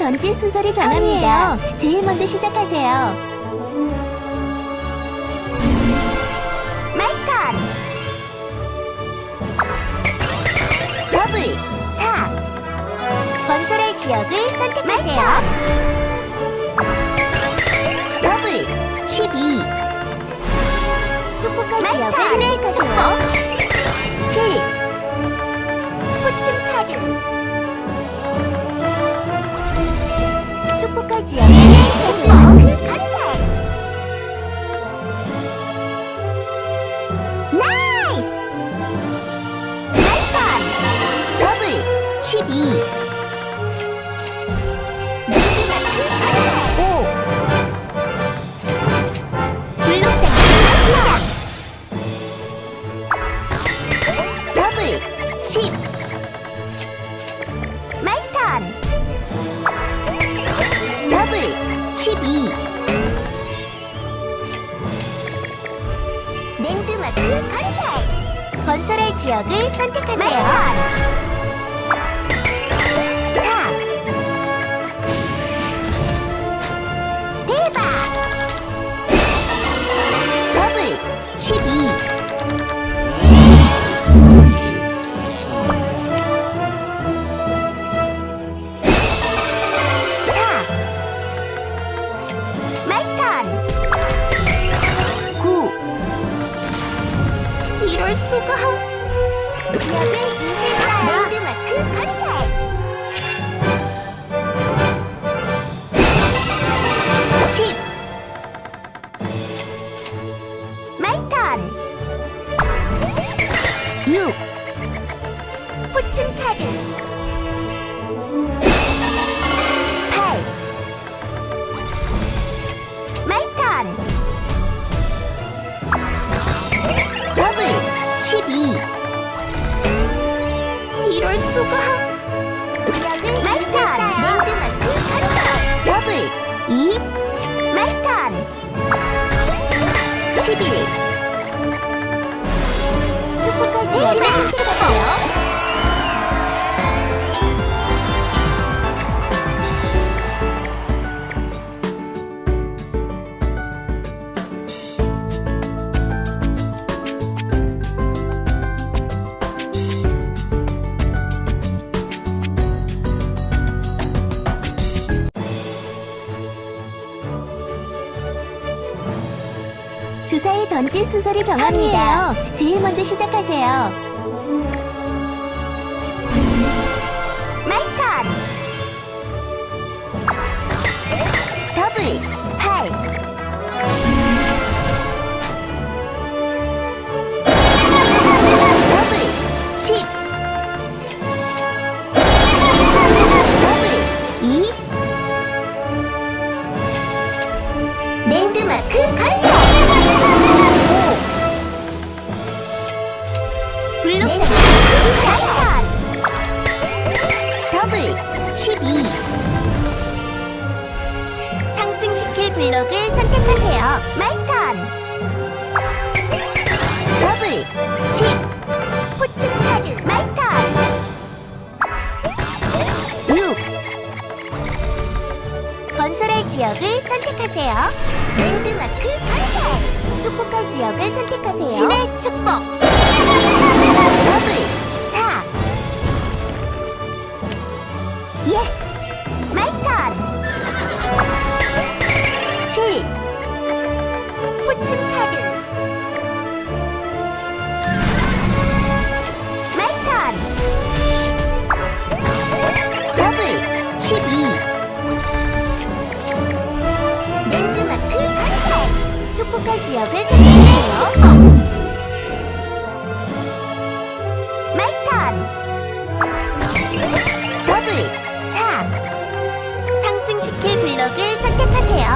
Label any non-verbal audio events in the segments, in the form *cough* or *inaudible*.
던질 순서를 정합니다. 제일 먼저 시작하세요. 마이턴 더블 4 건설할 지역을 선택하세요. 더블 12 축복할 지역을 선택하세요. 7 포춘 카드 지역을 선택하세요. 나이스! 나이스! 더블 12 지역을 선택하세요 순서를 정합니다. 제일 먼저 시작하세요. 마이 턴 더블 8 더블 10 더블 2 랜드마크 건 블록을 선택하세요. 마이턴 더블. 10 포춘 카드. 마이턴 6 건설할 지역을 선택하세요. 랜드마크 건설 축복할 지역을 선택하세요. 신의 축복. 더블. 4 예스 축복할 지역을 선택하세요. 마이턴 더블 4 상승시킬 블럭을 선택하세요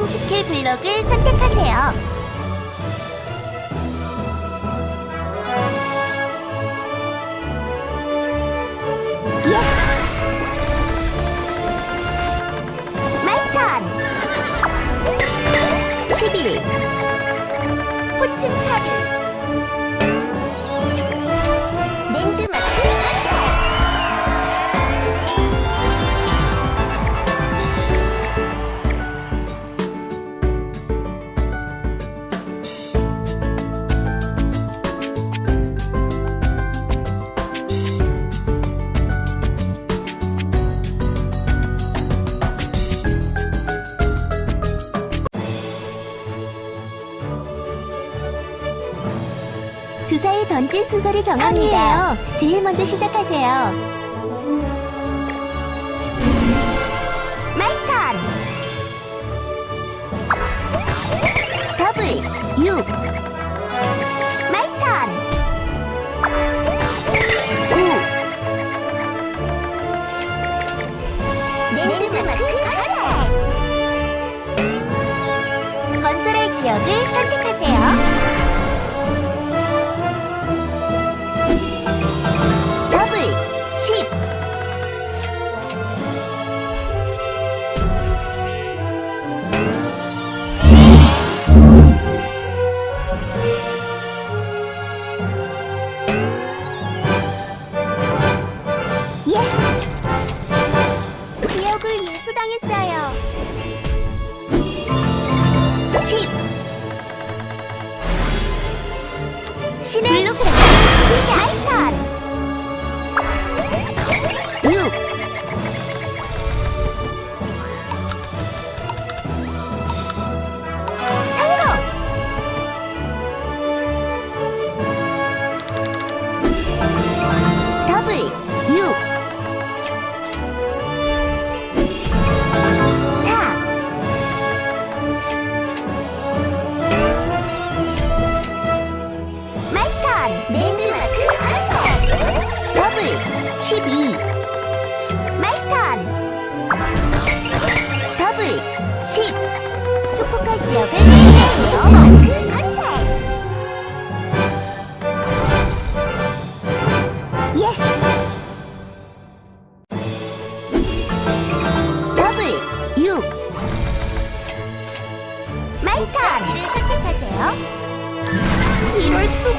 상승시킬 블록을 선택하세요. 마이턴! 11 포춘 카드 모델 순서를 정합니다. 선이에요. 제일 먼저 시작하세요. 마이턴 더블 6 마이턴 5 랜드마크 건설 건설할 지역을 선택하세요.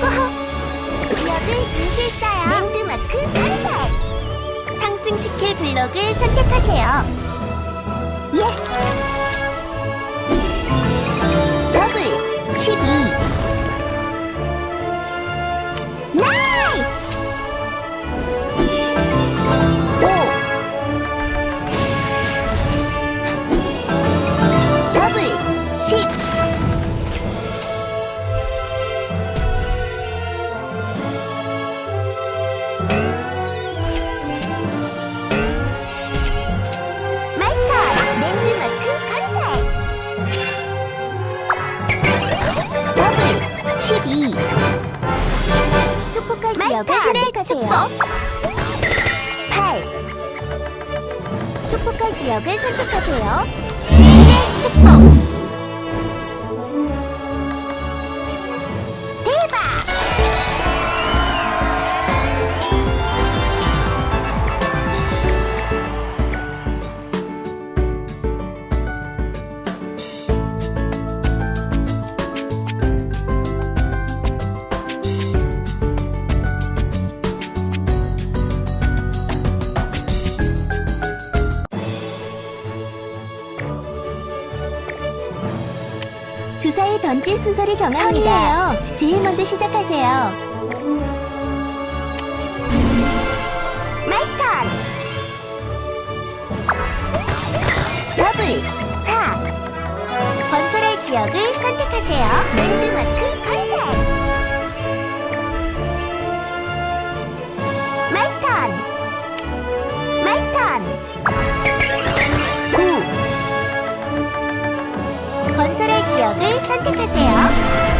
지역을 인쇄했어요. 랜드마크 탄생. 상승시킬 블럭을 선택하세요. 예스. 12 축복할 지역을 선택하세요. 8 축복할 지역을 선택하세요. 신의 축복. 순서를 정합니다. 제일 먼저 시작하세요. 마이 턴 더블 4 건설할 지역을 선택하세요. 랜드마크 컨셉 지역을 선택하세요.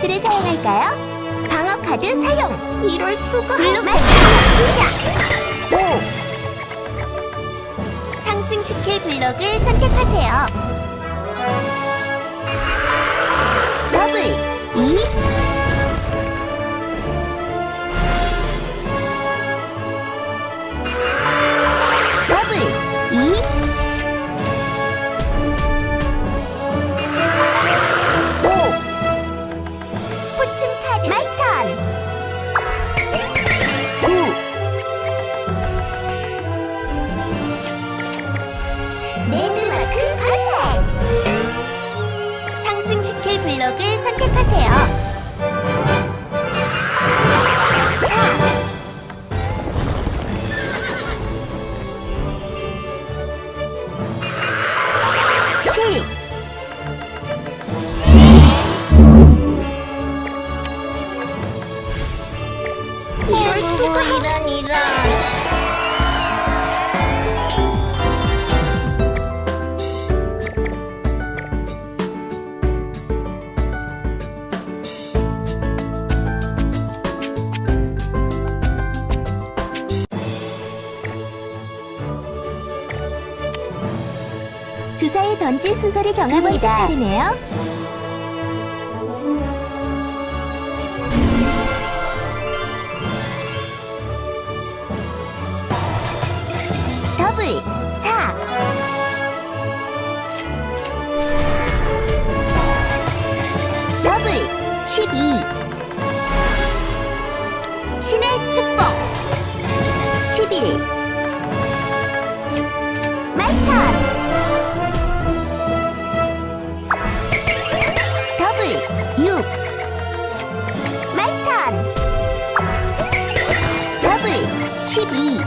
카드를 사용할까요? 방어 카드 사용 이럴 수가 블록 마- 시작. 5 상승시킬 블럭을 선택하세요. 블럭을 선택하세요. 칠 순서를 정합니다. 차례네요. 더블 4 더블 12 신의 축복. 11 마이턴 12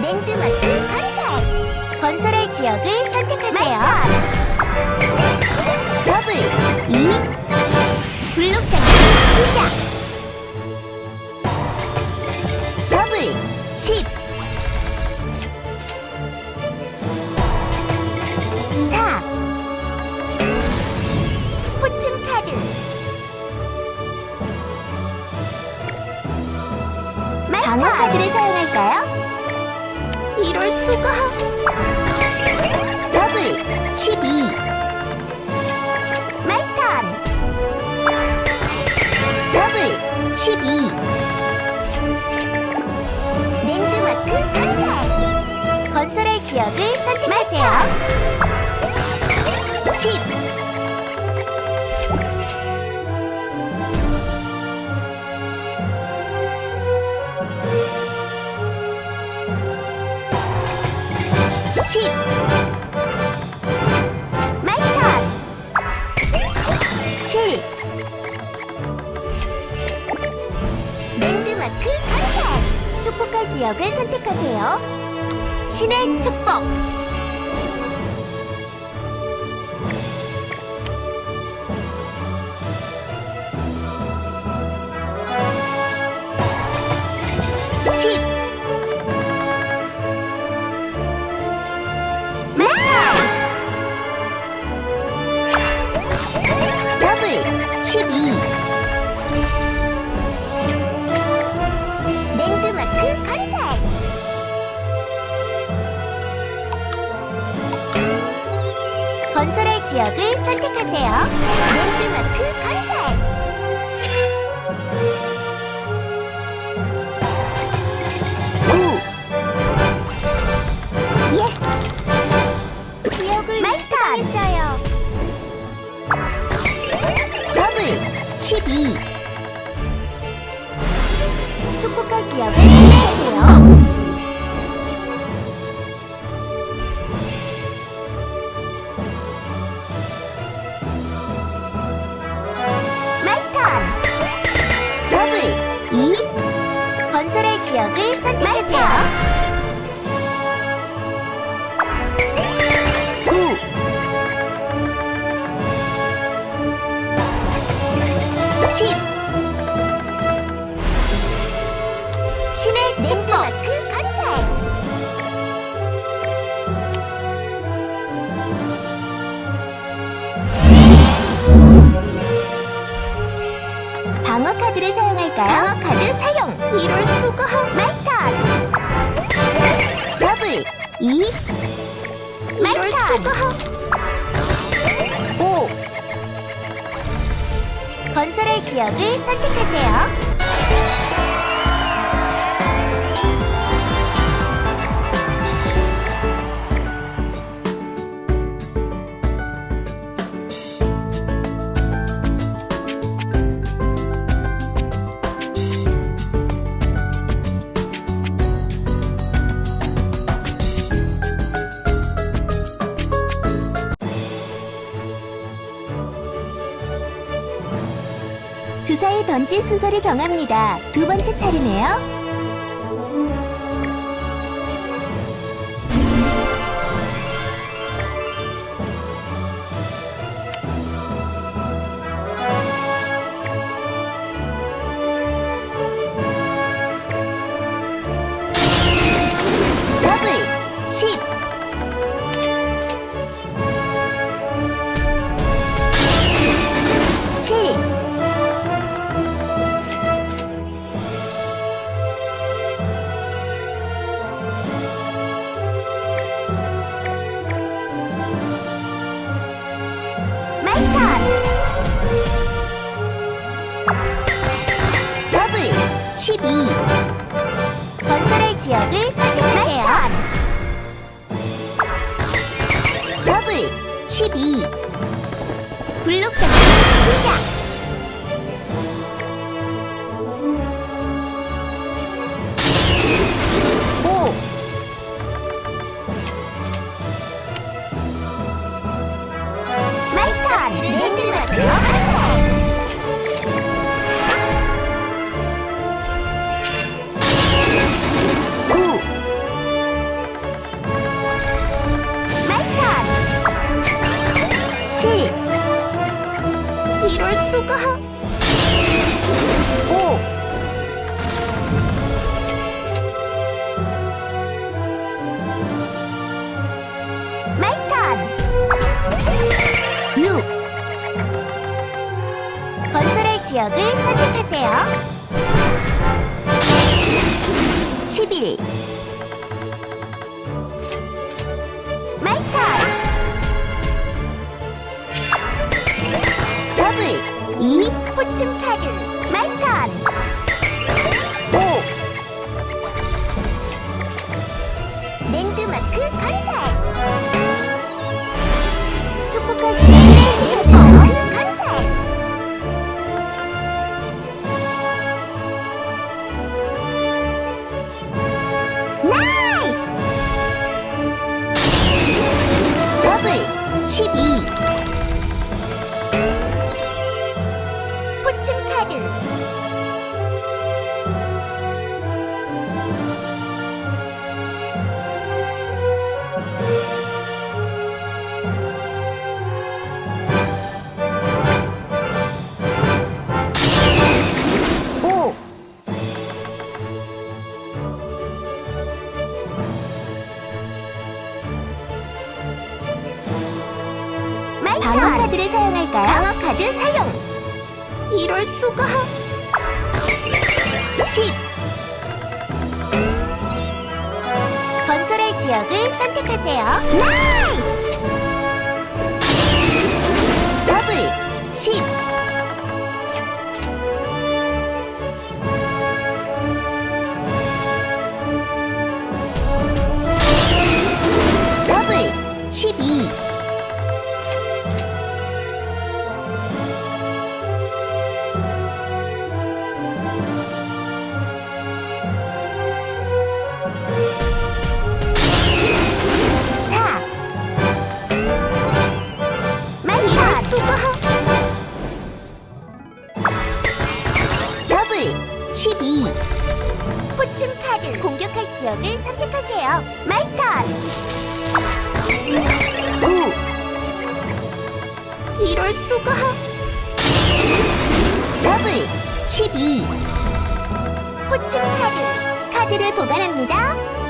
랜드마크 건설 건설할 지역을 선택하세요. 더블 2 블록상태 시작. 12 말탄 더블 12 랜드마크 선택 건설할 지역을 선택하세요. 10 지역을 선택하세요. 신의 축복. 선택하세요. 건설할 지역을 선택하세요. 9 10 신의 축복. 방어 카드를 사용할까요? 이럴 수가 마이턴 더블 2 마이턴 5 건설할 지역을 선택하세요. 순서를 정합니다. 두 번째 차례네요. Okay. 선택하세요. 나이스! 더블 10 더블 12 공격할 지역을 선택하세요. 마이카 5 이럴 수가 더블 12 포춘 카드 카드를 보관합니다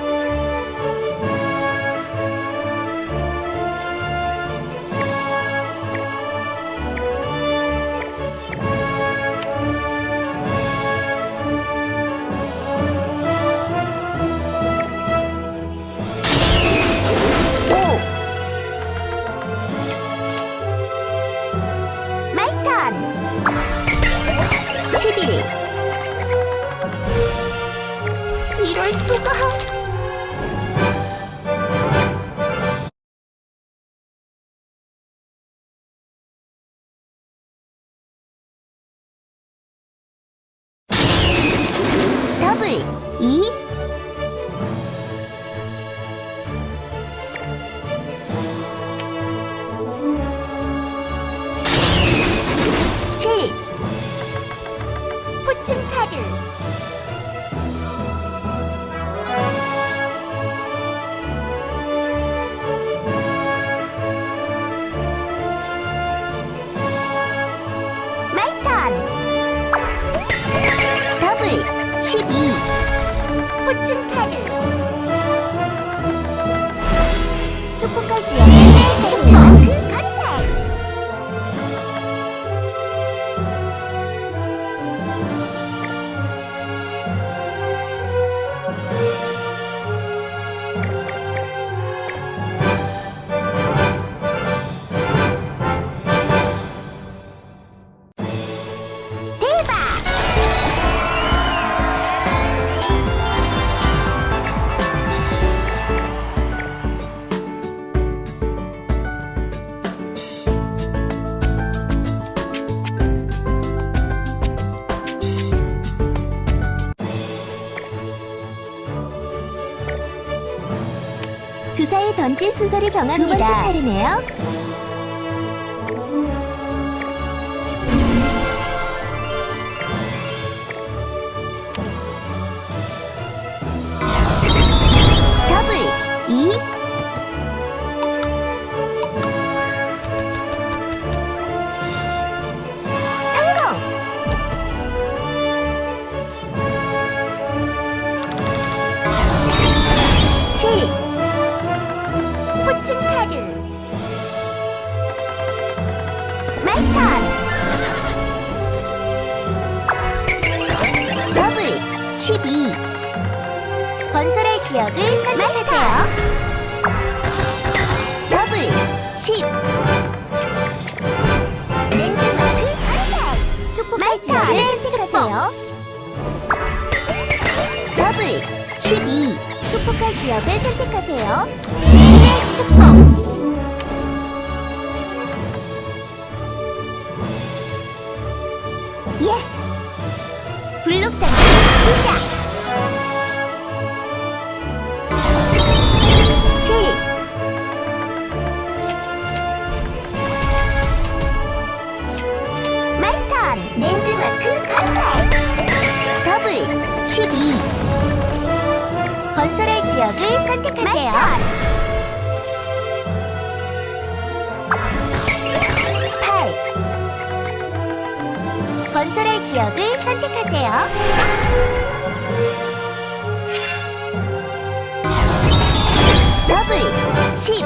이럴 *laughs* 순서를 정합니다. 두 번째 차례네요. 마이턴 더블 12 건설할 지역을 선택하세요. 더블 10 랜드마크 선택 축복할 지역을 선택하세요. 더블 12 축복할 지역을 선택하세요. 네, 축복. 블록 상태 시작. 7 마이턴 랜드마크 선택 더블 12 건설할 지역을 선택하세요. 팔 건설할 지역을 선택하세요. 더블 10